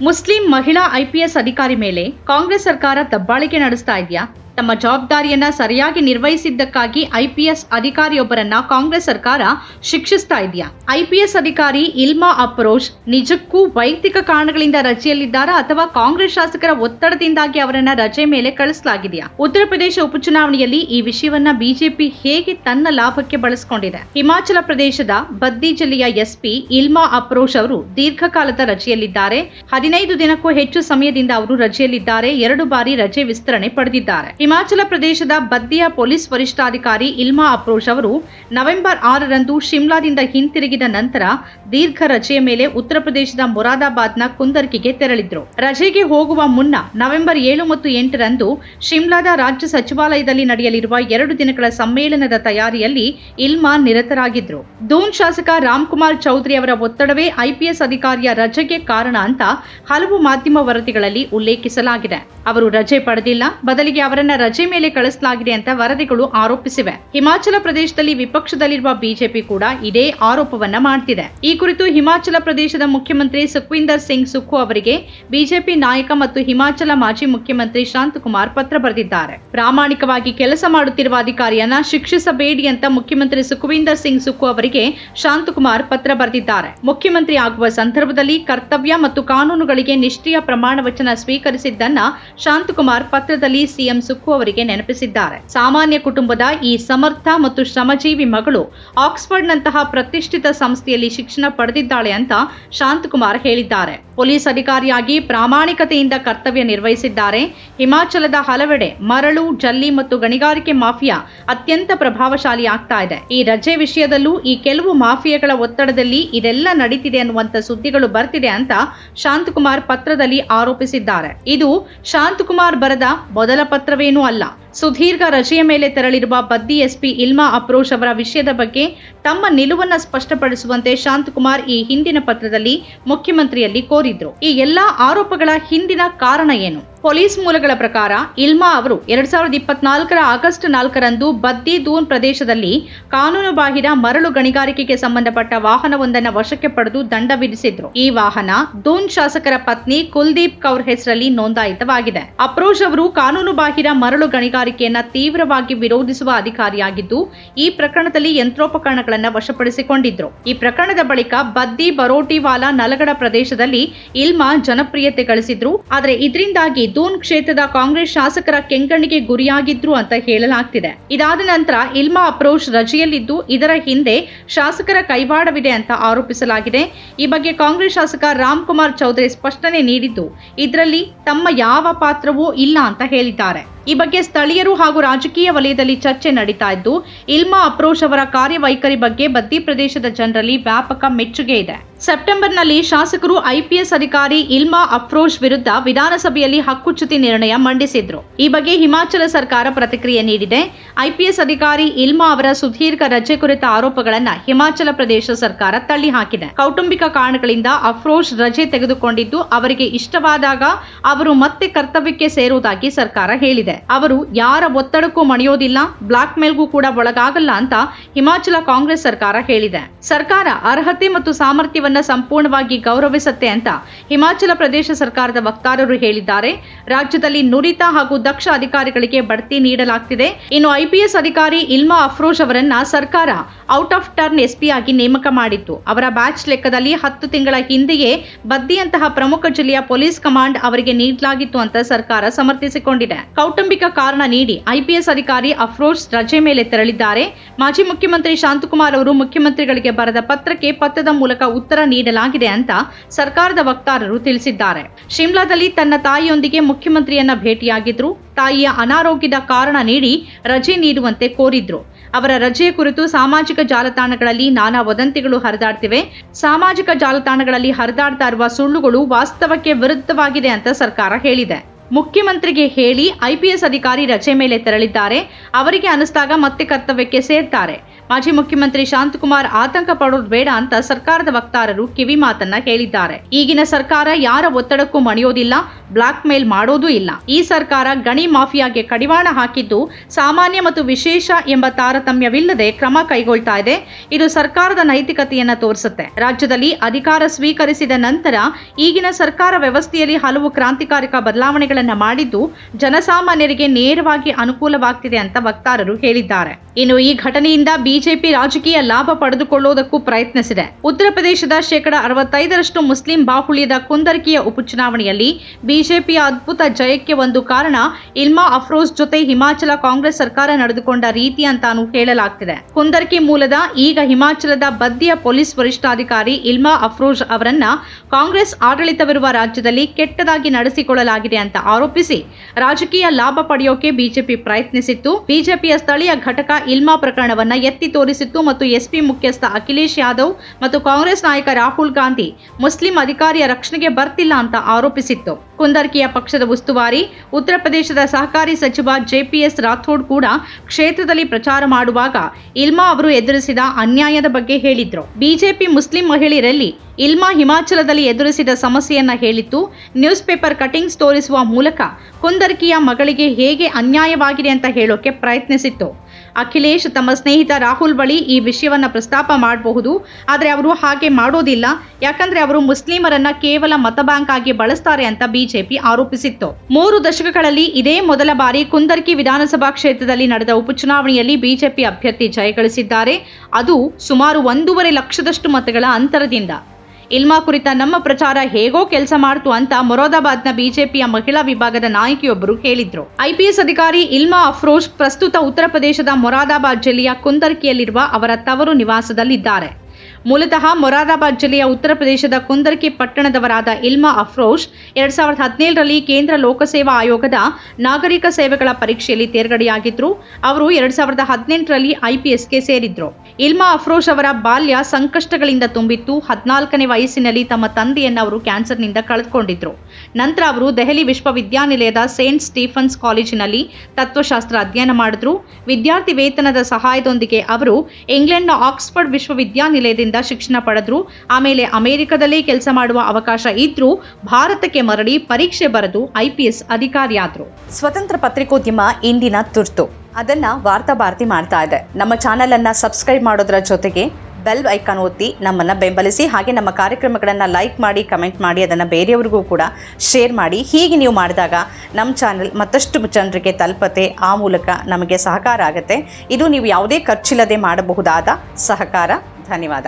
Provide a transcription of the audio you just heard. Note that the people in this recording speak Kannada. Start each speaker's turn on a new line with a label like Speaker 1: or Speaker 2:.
Speaker 1: ಮುಸ್ಲಿಂ ಮಹಿಳಾ ಐಪಿಎಸ್ ಅಧಿಕಾರಿ ಮೇಲೆ ಕಾಂಗ್ರೆಸ್ ಸರ್ಕಾರ ದಬ್ಬಾಳಿಕೆ ನಡೆಸ್ತಾ ಇದೆಯಾ? ತಮ್ಮ ಜವಾಬ್ದಾರಿಯನ್ನ ಸರಿಯಾಗಿ ನಿರ್ವಹಿಸಿದ್ದಕ್ಕಾಗಿ ಐಪಿಎಸ್ ಅಧಿಕಾರಿಯೊಬ್ಬರನ್ನ ಕಾಂಗ್ರೆಸ್ ಸರ್ಕಾರ ಶಿಕ್ಷಿಸ್ತಾ ಇದೆಯಾ? ಐಪಿಎಸ್ ಅಧಿಕಾರಿ ಇಲ್ಮಾ ಅಪ್ರೋಶ್ ನಿಜಕ್ಕೂ ವೈಯಕ್ತಿಕ ಕಾರಣಗಳಿಂದ ರಜೆಯಲ್ಲಿದ್ದಾರಾ ಅಥವಾ ಕಾಂಗ್ರೆಸ್ ಶಾಸಕರ ಒತ್ತಡದಿಂದಾಗಿ ಅವರನ್ನ ರಜೆ ಮೇಲೆ ಕಳಿಸಲಾಗಿದೆಯಾ? ಉತ್ತರ ಪ್ರದೇಶ ಉಪಚುನಾವಣೆಯಲ್ಲಿ ಈ ವಿಷಯವನ್ನ ಬಿಜೆಪಿ ಹೇಗೆ ತನ್ನ ಲಾಭಕ್ಕೆ ಬಳಸಿಕೊಂಡಿದೆ? ಹಿಮಾಚಲ ಪ್ರದೇಶದ ಬದ್ದಿ ಜಿಲ್ಲೆಯ ಎಸ್ಪಿ ಇಲ್ಮಾ ಅಪ್ರೋಶ್ ಅವರು ದೀರ್ಘಕಾಲದ ರಜೆಯಲ್ಲಿದ್ದಾರೆ. ಹದಿನೈದು ದಿನಕ್ಕೂ ಹೆಚ್ಚು ಸಮಯದಿಂದ ಅವರು ರಜೆಯಲ್ಲಿದ್ದಾರೆ. ಎರಡು ಬಾರಿ ರಜೆ ವಿಸ್ತರಣೆ ಪಡೆದಿದ್ದಾರೆ. ಹಿಮಾಚಲ ಪ್ರದೇಶದ ಬದ್ದಿಯ ಪೊಲೀಸ್ ವರಿಷ್ಠಾಧಿಕಾರಿ ಇಲ್ಮಾ ಅಪ್ರೋಶ್ ಅವರು ನವೆಂಬರ್ ಆರರಂದು ಶಿಮ್ಲಾದಿಂದ ಹಿಂತಿರುಗಿದ ನಂತರ ದೀರ್ಘ ರಜೆಯ ಮೇಲೆ ಉತ್ತರ ಪ್ರದೇಶದ ಮೊರಾದಾಬಾದ್ನ ಕುಂದರ್ಕಿಗೆ ತೆರಳಿದ್ರು. ರಜೆಗೆ ಹೋಗುವ ಮುನ್ನ ನವೆಂಬರ್ ಏಳು ಮತ್ತು ಎಂಟರಂದು ಶಿಮ್ಲಾದ ರಾಜ್ಯ ಸಚಿವಾಲಯದಲ್ಲಿ ನಡೆಯಲಿರುವ ಎರಡು ದಿನಗಳ ಸಮ್ಮೇಳನದ ತಯಾರಿಯಲ್ಲಿ ಇಲ್ಮಾ ನಿರತರಾಗಿದ್ರು. ದೂನ್ ಶಾಸಕ ರಾಮ್ಕುಮಾರ್ ಚೌಧರಿ ಅವರ ಒತ್ತಡವೇ ಐಪಿಎಸ್ ಅಧಿಕಾರಿಯ ರಜೆಗೆ ಕಾರಣ ಅಂತ ಹಲವು ಮಾಧ್ಯಮ ವರದಿಗಳಲ್ಲಿ ಉಲ್ಲೇಖಿಸಲಾಗಿದೆ. ಅವರು ರಜೆ ಪಡೆದಿಲ್ಲ, ಬದಲಿಗೆ ಅವರನ್ನ ರಜೆ ಮೇಲೆ ಕಳಿಸಲಾಗಿದೆ ಅಂತ ವರದಿಗಳು ಆರೋಪಿಸಿವೆ. ಹಿಮಾಚಲ ಪ್ರದೇಶದಲ್ಲಿ ವಿಪಕ್ಷದಲ್ಲಿರುವ ಬಿಜೆಪಿ ಕೂಡ ಇದೇ ಆರೋಪವನ್ನ ಮಾಡ್ತಿದೆ. ಈ ಕುರಿತು ಹಿಮಾಚಲ ಪ್ರದೇಶದ ಮುಖ್ಯಮಂತ್ರಿ ಸುಖ್ವಿಂದರ್ ಸಿಂಗ್ ಸುಖು ಅವರಿಗೆ ಬಿಜೆಪಿ ನಾಯಕ ಮತ್ತು ಹಿಮಾಚಲ ಮಾಜಿ ಮುಖ್ಯಮಂತ್ರಿ ಶಾಂತಕುಮಾರ್ ಪತ್ರ ಬರೆದಿದ್ದಾರೆ. ಪ್ರಾಮಾಣಿಕವಾಗಿ ಕೆಲಸ ಮಾಡುತ್ತಿರುವ ಅಧಿಕಾರಿಯನ್ನ ಶಿಕ್ಷಿಸಬೇಡಿ ಅಂತ ಮುಖ್ಯಮಂತ್ರಿ ಸುಖವಿಂದರ್ ಸಿಂಗ್ ಸುಖು ಅವರಿಗೆ ಶಾಂತಕುಮಾರ್ ಪತ್ರ ಬರೆದಿದ್ದಾರೆ. ಮುಖ್ಯಮಂತ್ರಿ ಆಗುವ ಸಂದರ್ಭದಲ್ಲಿ ಕರ್ತವ್ಯ ಮತ್ತು ಕಾನೂನುಗಳಿಗೆ ನಿಷ್ಠೆಯ ಪ್ರಮಾಣ ವಚನ ಸ್ವೀಕರಿಸಿದ್ದನ್ನ ಶಾಂತಕುಮಾರ್ ಪತ್ರದಲ್ಲಿ ಸಿಎಂ ಅವರಿಗೆ ನೆನಪಿಸಿದ್ದಾರೆ. ಸಾಮಾನ್ಯ ಕುಟುಂಬದ ಈ ಸಮರ್ಥ ಮತ್ತು ಶ್ರಮಜೀವಿ ಮಗಳು ಆಕ್ಸ್ಫರ್ಡ್ ನಂತಹ ಪ್ರತಿಷ್ಠಿತ ಸಂಸ್ಥೆಯಲ್ಲಿ ಶಿಕ್ಷಣ ಪಡೆದಿದ್ದಾಳೆ ಅಂತ ಶಾಂತಕುಮಾರ್ ಹೇಳಿದ್ದಾರೆ. ಪೊಲೀಸ್ ಅಧಿಕಾರಿಯಾಗಿ ಪ್ರಾಮಾಣಿಕತೆಯಿಂದ ಕರ್ತವ್ಯ ನಿರ್ವಹಿಸಿದ್ದಾರೆ. ಹಿಮಾಚಲದ ಹಲವೆಡೆ ಮರಳು, ಜಲ್ಲಿ ಮತ್ತು ಗಣಿಗಾರಿಕೆ ಮಾಫಿಯಾ ಅತ್ಯಂತ ಪ್ರಭಾವಶಾಲಿ ಆಗ್ತಾ ಇದೆ. ಈ ರಜೆ ವಿಷಯದಲ್ಲೂ ಈ ಕೆಲವು ಮಾಫಿಯಾಗಳ ಒತ್ತಡದಲ್ಲಿ ಇದೆಲ್ಲ ನಡೀತಿದೆ ಅನ್ನುವಂತ ಸುದ್ದಿಗಳು ಬರ್ತಿದೆ ಅಂತ ಶಾಂತಕುಮಾರ್ ಪತ್ರದಲ್ಲಿ ಆರೋಪಿಸಿದ್ದಾರೆ. ಇದು ಶಾಂತಕುಮಾರ್ ಬರೆದ ಮೊದಲ ಪತ್ರವೇನೂ ಅಲ್ಲ. ಸುದೀರ್ಘ ರಜೆಯ ಮೇಲೆ ತೆರಳಿರುವ ಬದ್ದಿ ಎಸ್ಪಿ ಇಲ್ಮಾ ಅಪ್ರೋಶ್ ಅವರ ವಿಷಯದ ಬಗ್ಗೆ ತಮ್ಮ ನಿಲುವನ್ನ ಸ್ಪಷ್ಟಪಡಿಸುವಂತೆ ಶಾಂತಕುಮಾರ್ ಈ ಹಿಂದಿನ ಪತ್ರದಲ್ಲಿ ಮುಖ್ಯಮಂತ್ರಿಯಲ್ಲಿ ಕೋರಿದ್ರು. ಈ ಎಲ್ಲಾ ಆರೋಪಗಳ ಹಿಂದಿನ ಕಾರಣ ಏನು? ಪೊಲೀಸ್ ಮೂಲಗಳ ಪ್ರಕಾರ ಇಲ್ಮಾ ಅವರು ಎರಡ್ ಸಾವಿರದ ಇಪ್ಪತ್ನಾಲ್ಕರ ಆಗಸ್ಟ್ ನಾಲ್ಕರಂದು ಬದ್ದಿ ದೂನ್ ಪ್ರದೇಶದಲ್ಲಿ ಕಾನೂನು ಬಾಹಿರ ಮರಳು ಗಣಿಗಾರಿಕೆಗೆ ಸಂಬಂಧಪಟ್ಟ ವಾಹನವೊಂದನ್ನು ವಶಕ್ಕೆ ಪಡೆದು ದಂಡ ವಿಧಿಸಿದ್ರು. ಈ ವಾಹನ ದೂನ್ ಶಾಸಕರ ಪತ್ನಿ ಕುಲ್ದೀಪ್ ಕೌರ್ ಹೆಸರಲ್ಲಿ ನೋಂದಾಯಿತವಾಗಿದೆ. ಅಪ್ರೋಚ್ ಅವರು ಕಾನೂನು ಬಾಹಿರ ಮರಳು ಗಣಿಗಾರಿಕೆಯನ್ನ ತೀವ್ರವಾಗಿ ವಿರೋಧಿಸುವ ಅಧಿಕಾರಿಯಾಗಿದ್ದು, ಈ ಪ್ರಕರಣದಲ್ಲಿ ಯಂತ್ರೋಪಕರಣಗಳನ್ನು ವಶಪಡಿಸಿಕೊಂಡಿದ್ರು. ಈ ಪ್ರಕರಣದ ಬಳಿಕ ಬದ್ದಿ ಬರೋಟಿವಾಲಾ ನಲಗಡ ಪ್ರದೇಶದಲ್ಲಿ ಇಲ್ಮಾ ಜನಪ್ರಿಯತೆ ಗಳಿಸಿದ್ರು. ಆದರೆ ಇದರಿಂದಾಗಿ ದೂನ್ ಕ್ಷೇತ್ರದ ಕಾಂಗ್ರೆಸ್ ಶಾಸಕರ ಕೆಂಗಣ್ಣಿಗೆ ಗುರಿಯಾಗಿದ್ರು ಅಂತ ಹೇಳಲಾಗ್ತಿದೆ. ಇದಾದ ನಂತರ ಇಲ್ಮಾ ಅಪ್ರೋಚ್ ರಜೆಯಲ್ಲಿದ್ದು, ಇದರ ಹಿಂದೆ ಶಾಸಕರ ಕೈವಾಡವಿದೆ ಅಂತ ಆರೋಪಿಸಲಾಗಿದೆ. ಈ ಬಗ್ಗೆ ಕಾಂಗ್ರೆಸ್ ಶಾಸಕ ರಾಮ್ ಕುಮಾರ್ ಚೌಧರಿ ಸ್ಪಷ್ಟನೆ ನೀಡಿದ್ದು, ಇದರಲ್ಲಿ ತಮ್ಮ ಯಾವ ಪಾತ್ರವೂ ಇಲ್ಲ ಅಂತ ಹೇಳಿದ್ದಾರೆ. ಈ ಬಗ್ಗೆ ಸ್ಥಳೀಯರು ಹಾಗೂ ರಾಜಕೀಯ ವಲಯದಲ್ಲಿ ಚರ್ಚೆ ನಡೀತಾ ಇದ್ದು, ಇಲ್ಮಾ ಅಪ್ರೋಚ್ ಅವರ ಕಾರ್ಯವೈಖರಿ ಬಗ್ಗೆ ಬದ್ದಿ ಪ್ರದೇಶದ ಜನರಲ್ಲಿ ವ್ಯಾಪಕ ಮೆಚ್ಚುಗೆ ಇದೆ. ಸೆಪ್ಟೆಂಬರ್ನಲ್ಲಿ ಶಾಸಕರು ಐಪಿಎಸ್ ಅಧಿಕಾರಿ ಇಲ್ಮಾ ಅಫ್ರೋಜ್ ವಿರುದ್ಧ ವಿಧಾನಸಭೆಯಲ್ಲಿ ಹಕ್ಕುಚ್ಯುತಿ ನಿರ್ಣಯ ಮಂಡಿಸಿದ್ರು. ಈ ಬಗ್ಗೆ ಹಿಮಾಚಲ ಸರ್ಕಾರ ಪ್ರತಿಕ್ರಿಯೆ ನೀಡಿದೆ. ಐಪಿಎಸ್ ಅಧಿಕಾರಿ ಇಲ್ಮಾ ಅವರ ಸುದೀರ್ಘ ರಜೆ ಕುರಿತ ಆರೋಪಗಳನ್ನು ಹಿಮಾಚಲ ಪ್ರದೇಶ ಸರ್ಕಾರ ತಳ್ಳಿ ಹಾಕಿದೆ ಕೌಟುಂಬಿಕ ಕಾರಣಗಳಿಂದ ಅಫ್ರೋಜ್ ರಜೆ ತೆಗೆದುಕೊಂಡಿದ್ದು, ಅವರಿಗೆ ಇಷ್ಟವಾದಾಗ ಅವರು ಮತ್ತೆ ಕರ್ತವ್ಯಕ್ಕೆ ಸೇರುವುದಾಗಿ ಸರ್ಕಾರ ಹೇಳಿದೆ. ಅವರು ಯಾರ ಒತ್ತಡಕ್ಕೂ ಮಣಿಯೋದಿಲ್ಲ, ಬ್ಲಾಕ್ ಮೇಲ್ಗೂ ಕೂಡ ಒಳಗಾಗಲ್ಲ ಅಂತ ಹಿಮಾಚಲ ಕಾಂಗ್ರೆಸ್ ಸರ್ಕಾರ ಹೇಳಿದೆ. ಸರ್ಕಾರ ಅರ್ಹತೆ ಮತ್ತು ಸಾಮರ್ಥ್ಯವನ್ನ ಸಂಪೂರ್ಣವಾಗಿ ಗೌರವಿಸುತ್ತೆ ಅಂತ ಹಿಮಾಚಲ ಪ್ರದೇಶ ಸರ್ಕಾರದ ವಕ್ತಾರರು ಹೇಳಿದ್ದಾರೆ. ರಾಜ್ಯದಲ್ಲಿ ನುರಿತ ಹಾಗೂ ದಕ್ಷ ಅಧಿಕಾರಿಗಳಿಗೆ ಬಡ್ತಿ ನೀಡಲಾಗ್ತಿದೆ. ಇನ್ನು ಐಪಿಎಸ್ ಅಧಿಕಾರಿ ಇಲ್ಮಾ ಅಫ್ರೋಜ್ ಅವರನ್ನ ಸರ್ಕಾರ ಔಟ್ ಆಫ್ ಟರ್ನ್ ಎಸ್ಪಿ ಆಗಿ ನೇಮಕ ಮಾಡಿತ್ತು. ಅವರ ಬ್ಯಾಚ್ ಲೆಕ್ಕದಲ್ಲಿ ಹತ್ತು ತಿಂಗಳ ಹಿಂದೆಯೇ ಬದ್ದಿಯಂತಹ ಪ್ರಮುಖ ಜಿಲ್ಲೆಯ ಪೊಲೀಸ್ ಕಮಾಂಡ್ ಅವರಿಗೆ ನೀಡಲಾಗಿತ್ತು ಅಂತ ಸರ್ಕಾರ ಸಮರ್ಥಿಸಿಕೊಂಡಿದೆ. ಕೌಟುಂಬಿಕ ಕಾರಣ ನೀಡಿ ಐಪಿಎಸ್ ಅಧಿಕಾರಿ ಅಫ್ರೋಜ್ ರಜೆ ಮೇಲೆ ತೆರಳಿದ್ದಾರೆ. ಮಾಜಿ ಮುಖ್ಯಮಂತ್ರಿ ಶಾಂತಕುಮಾರ್ ಅವರು ಮುಖ್ಯಮಂತ್ರಿಗಳಿಗೆ ಬರೆದ ಪತ್ರಕ್ಕೆ ಪತ್ರದ ಮೂಲಕ ಉತ್ತರ ನೀಡಲಾಗಿದೆ ಅಂತ ಸರ್ಕಾರದ ವಕ್ತಾರರು ತಿಳಿಸಿದ್ದಾರೆ. ಶಿಮ್ಲಾದಲ್ಲಿ ತನ್ನ ತಾಯಿಯೊಂದಿಗೆ ಮುಖ್ಯಮಂತ್ರಿಯನ್ನ ಭೇಟಿಯಾಗಿದ್ರು. ತಾಯಿಯ ಅನಾರೋಗ್ಯದ ಕಾರಣ ನೀಡಿ ರಜೆ ನೀಡುವಂತೆ ಕೋರಿದ್ರು. ಅವರ ರಜೆಯ ಕುರಿತು ಸಾಮಾಜಿಕ ಜಾಲತಾಣಗಳಲ್ಲಿ ನಾನಾ ವದಂತಿಗಳು ಹರಿದಾಡ್ತಿವೆ. ಸಾಮಾಜಿಕ ಜಾಲತಾಣಗಳಲ್ಲಿ ಹರಿದಾಡ್ತಾ ಇರುವ ಸುಳ್ಳುಗಳು ವಾಸ್ತವಕ್ಕೆ ವಿರುದ್ಧವಾಗಿದೆ ಅಂತ ಸರ್ಕಾರ ಹೇಳಿದೆ. ಮುಖ್ಯಮಂತ್ರಿಗೆ ಹೇಳಿ ಐಪಿಎಸ್ ಅಧಿಕಾರಿ ರಜೆ ಮೇಲೆ ತೆರಳಿದ್ದಾರೆ. ಅವರಿಗೆ ಅನಿಸ್ದಾಗ ಮತ್ತೆ ಕರ್ತವ್ಯಕ್ಕೆ ಸೇರ್ತಾರೆ. ಮಾಜಿ ಮುಖ್ಯಮಂತ್ರಿ ಶಾಂತಕುಮಾರ್ ಆತಂಕ ಪಡೋದು ಬೇಡ ಅಂತ ಸರ್ಕಾರದ ವಕ್ತಾರರು ಕಿವಿ ಮಾತನ್ನ ಹೇಳಿದ್ದಾರೆ ಈಗಿನ ಸರ್ಕಾರ ಯಾರ ಒತ್ತಡಕ್ಕೂ ಮಣಿಯೋದಿಲ್ಲ. ಬ್ಲಾಕ್ ಮೇಲ್ ಮಾಡೋದೂ ಇಲ್ಲ. ಈ ಸರ್ಕಾರ ಗಣಿ ಮಾಫಿಯಾಗೆ ಕಡಿವಾಣ ಹಾಕಿದ್ದು ಸಾಮಾನ್ಯ ಮತ್ತು ವಿಶೇಷ ಎಂಬ ತಾರತಮ್ಯವಿಲ್ಲದೆ ಕ್ರಮ ಕೈಗೊಳ್ತಾ ಇದೆ. ಇದು ಸರ್ಕಾರದ ನೈತಿಕತೆಯನ್ನು ತೋರಿಸುತ್ತೆ. ರಾಜ್ಯದಲ್ಲಿ ಅಧಿಕಾರ ಸ್ವೀಕರಿಸಿದ ನಂತರ ಈಗಿನ ಸರ್ಕಾರ ವ್ಯವಸ್ಥೆಯಲ್ಲಿ ಹಲವು ಕ್ರಾಂತಿಕಾರಿಕ ಬದಲಾವಣೆಗಳನ್ನ ಮಾಡಿದ್ದು ಜನಸಾಮಾನ್ಯರಿಗೆ ನೇರವಾಗಿ ಅನುಕೂಲವಾಗ್ತಿದೆ ಅಂತ ವಕ್ತಾರರು ಹೇಳಿದ್ದಾರೆ. ಇನ್ನು ಈ ಘಟನೆಯಿಂದ ಬಿಜೆಪಿ ರಾಜಕೀಯ ಲಾಭ ಪಡೆದುಕೊಳ್ಳುವುದಕ್ಕೂ ಪ್ರಯತ್ನಿಸಿದೆ. ಉತ್ತರ ಪ್ರದೇಶದ ಶೇಕಡ ಅರವತ್ತೈದರಷ್ಟು ಮುಸ್ಲಿಂ ಬಾಹುಳ್ಯದ ಕುಂದರ್ಕಿಯ ಉಪಚುನಾವಣೆಯಲ್ಲಿ ಬಿಜೆಪಿಯ ಅದ್ಭುತ ಜಯಕ್ಕೆ ಒಂದು ಕಾರಣ ಇಲ್ಮಾ ಅಫ್ರೋಜ್ ಜೊತೆ ಹಿಮಾಚಲ ಕಾಂಗ್ರೆಸ್ ಸರ್ಕಾರ ನಡೆದುಕೊಂಡ ರೀತಿ ಅಂತಾನು ಹೇಳಲಾಗ್ತಿದೆ. ಕುಂದರ್ಕಿ ಮೂಲದ ಈಗ ಹಿಮಾಚಲದ ಬದ್ದಿಯ ಪೊಲೀಸ್ ವರಿಷ್ಠಾಧಿಕಾರಿ ಇಲ್ಮಾ ಅಫ್ರೋಜ್ ಅವರನ್ನ ಕಾಂಗ್ರೆಸ್ ಆಡಳಿತವಿರುವ ರಾಜ್ಯದಲ್ಲಿ ಕೆಟ್ಟದಾಗಿ ನಡೆಸಿಕೊಳ್ಳಲಾಗಿದೆ ಅಂತ ಆರೋಪಿಸಿ ರಾಜಕೀಯ ಲಾಭ ಪಡೆಯೋಕೆ ಬಿಜೆಪಿ ಪ್ರಯತ್ನಿಸಿತ್ತು. ಬಿಜೆಪಿಯ ಸ್ಥಳೀಯ ಘಟಕ ಇಲ್ಮಾ ಪ್ರಕರಣವನ್ನ ಎತ್ತಿ ತೋರಿಸಿತ್ತು ಮತ್ತು ಎಸ್ಪಿ ಮುಖ್ಯಸ್ಥ ಅಖಿಲೇಶ್ ಯಾದವ್ ಮತ್ತು ಕಾಂಗ್ರೆಸ್ ನಾಯಕ ರಾಹುಲ್ ಗಾಂಧಿ ಮುಸ್ಲಿಂ ಅಧಿಕಾರಿಯ ರಕ್ಷಣೆಗೆ ಬರ್ತಿಲ್ಲ ಅಂತ ಆರೋಪಿಸಿತ್ತು. ಕುಂದರ್ಕಿಯ ಪಕ್ಷದ ಉಸ್ತುವಾರಿ, ಉತ್ತರ ಪ್ರದೇಶದ ಸಹಕಾರಿ ಸಚಿವ ಜೆಪಿಎಸ್ ರಾಥೋಡ್ ಕೂಡ ಕ್ಷೇತ್ರದಲ್ಲಿ ಪ್ರಚಾರ ಮಾಡುವಾಗ ಇಲ್ಮಾ ಅವರು ಎದುರಿಸಿದ ಅನ್ಯಾಯದ ಬಗ್ಗೆ ಹೇಳಿದ್ರು. ಬಿಜೆಪಿ ಮುಸ್ಲಿಂ ಮಹಿಳೆಯರಲ್ಲಿ ಇಲ್ಮಾ ಹಿಮಾಚಲದಲ್ಲಿ ಎದುರಿಸಿದ ಸಮಸ್ಯೆಯನ್ನ ಹೇಳಿತ್ತು. ನ್ಯೂಸ್ ಪೇಪರ್ ಕಟಿಂಗ್ಸ್ ತೋರಿಸುವ ಮೂಲಕ ಕುಂದರ್ಕಿಯ ಮಗಳಿಗೆ ಹೇಗೆ ಅನ್ಯಾಯವಾಗಿದೆ ಅಂತ ಹೇಳೋಕೆ ಪ್ರಯತ್ನಿಸಿತ್ತು. ಅಖಿಲೇಶ್ ತಮ್ಮ ಸ್ನೇಹಿತ ರಾಹುಲ್ ಬಳಿ ಈ ವಿಷಯವನ್ನ ಪ್ರಸ್ತಾಪ ಮಾಡಬಹುದು. ಆದರೆ ಅವರು ಹಾಗೆ ಮಾಡೋದಿಲ್ಲ. ಯಾಕಂದ್ರೆ ಅವರು ಮುಸ್ಲಿಮರನ್ನ ಕೇವಲ ಮತ ಬ್ಯಾಂಕ್ ಆಗಿ ಬಳಸ್ತಾರೆ ಅಂತ ಬಿಜೆಪಿ ಆರೋಪಿಸಿತ್ತು. ಮೂರು ದಶಕಗಳಲ್ಲಿ ಇದೇ ಮೊದಲ ಬಾರಿ ಕುಂದರ್ಕಿ ವಿಧಾನಸಭಾ ಕ್ಷೇತ್ರದಲ್ಲಿ ನಡೆದ ಉಪಚುನಾವಣೆಯಲ್ಲಿ ಬಿಜೆಪಿ ಅಭ್ಯರ್ಥಿ ಜಯಗಳಿಸಿದ್ದಾರೆ ಅದು ಸುಮಾರು ಒಂದೂವರೆ ಲಕ್ಷದಷ್ಟು ಮತಗಳ ಅಂತರದಿಂದ. ಇಲ್ಮಾ ಕುರಿತ ನಮ್ಮ ಪ್ರಚಾರ ಹೇಗೋ ಕೆಲಸ ಮಾಡ್ತು ಅಂತ ಮೊರಾದಾಬಾದ್ನ ಬಿಜೆಪಿಯ ಮಹಿಳಾ ವಿಭಾಗದ ನಾಯಕಿಯೊಬ್ಬರು ಹೇಳಿದ್ರು. ಐಪಿಎಸ್ ಅಧಿಕಾರಿ ಇಲ್ಮಾ ಅಫ್ರೋಜ್ ಪ್ರಸ್ತುತ ಉತ್ತರ ಪ್ರದೇಶದ ಮೊರಾದಾಬಾದ್ ಜಿಲ್ಲೆಯ ಕುಂದರ್ಕಿಯಲ್ಲಿರುವ ಅವರ ತವರು ನಿವಾಸದಲ್ಲಿದ್ದಾರೆ. ಮೂಲತಃ ಮೊರಾದಾಬಾದ್ ಜಿಲ್ಲೆಯ ಉತ್ತರ ಪ್ರದೇಶದ ಕುಂದರ್ಕಿ ಪಟ್ಟಣದವರಾದ ಇಲ್ಮಾ ಅಫ್ರೋಶ್ ಎರಡ್ ಸಾವಿರದ ಹದಿನೇಳರಲ್ಲಿ ಕೇಂದ್ರ ಲೋಕಸೇವಾ ಆಯೋಗದ ನಾಗರಿಕ ಸೇವೆಗಳ ಪರೀಕ್ಷೆಯಲ್ಲಿ ತೇರ್ಗಡೆಯಾಗಿದ್ರು. ಅವರು ಎರಡ್ ಸಾವಿರದ ಹದಿನೆಂಟರಲ್ಲಿ ಐಪಿಎಸ್ಗೆ ಸೇರಿದ್ರು. ಇಲ್ಮಾ ಅಫ್ರೋಶ್ ಅವರ ಬಾಲ್ಯ ಸಂಕಷ್ಟಗಳಿಂದ ತುಂಬಿತ್ತು. ಹದಿನಾಲ್ಕನೇ ವಯಸ್ಸಿನಲ್ಲಿ ತಮ್ಮ ತಂದೆಯನ್ನು ಅವರು ಕ್ಯಾನ್ಸರ್ನಿಂದ ಕಳೆದುಕೊಂಡಿದ್ರು. ನಂತರ ಅವರು ದೆಹಲಿ ವಿಶ್ವವಿದ್ಯಾನಿಲಯದ ಸೇಂಟ್ ಸ್ಟೀಫನ್ಸ್ ಕಾಲೇಜಿನಲ್ಲಿ ತತ್ವಶಾಸ್ತ್ರ ಅಧ್ಯಯನ ಮಾಡಿದ್ರು. ವಿದ್ಯಾರ್ಥಿ ವೇತನದ ಸಹಾಯದೊಂದಿಗೆ ಅವರು ಇಂಗ್ಲೆಂಡ್ನ ಆಕ್ಸ್ಫರ್ಡ್ ವಿಶ್ವವಿದ್ಯಾನಿಲಯದಿಂದ ಶಿಕ್ಷಣ ಪಡೆದ್ರು. ಆಮೇಲೆ ಅಮೆರಿಕದಲ್ಲೇ ಕೆಲಸ ಮಾಡುವ ಅವಕಾಶ ಇದ್ರೂ ಭಾರತಕ್ಕೆ ಮರಳಿ ಪರೀಕ್ಷೆ ಬರೆದು ಐಪಿಎಸ್ ಅಧಿಕಾರಿಯಾದ್ರು.
Speaker 2: ಸ್ವತಂತ್ರ ಪತ್ರಿಕೋದ್ಯಮ ಇಂದಿನ ತುರ್ತು. ಅದನ್ನ ವಾರ್ತಾ ಭಾರತಿ ಮಾಡ್ತಾ ಇದೆ. ನಮ್ಮ ಚಾನೆಲ್ ಅನ್ನ ಸಬ್ಸ್ಕ್ರೈಬ್ ಮಾಡೋದ್ರ ಜೊತೆಗೆ ಬೆಲ್ ಐಕಾನ್ ಒತ್ತಿ ನಮ್ಮನ್ನ ಬೆಂಬಲಿಸಿ ಹಾಗೆ ನಮ್ಮ ಕಾರ್ಯಕ್ರಮಗಳನ್ನು ಲೈಕ್ ಮಾಡಿ ಕಮೆಂಟ್ ಮಾಡಿ, ಅದನ್ನು ಬೇರೆಯವ್ರಿಗೂ ಕೂಡ ಶೇರ್ ಮಾಡಿ. ಹೀಗೆ ನೀವು ಮಾಡಿದಾಗ ನಮ್ಮ ಚಾನೆಲ್ ಮತ್ತಷ್ಟು ಜನರಿಗೆ ತಲುಪತೆ, ಆ ಮೂಲಕ ನಮಗೆ ಸಹಕಾರ ಆಗುತ್ತೆ. ಇದು ನೀವು ಯಾವುದೇ ಖರ್ಚಿಲ್ಲದೆ ಮಾಡಬಹುದಾದ ಸಹಕಾರ. ಧನ್ಯವಾದ.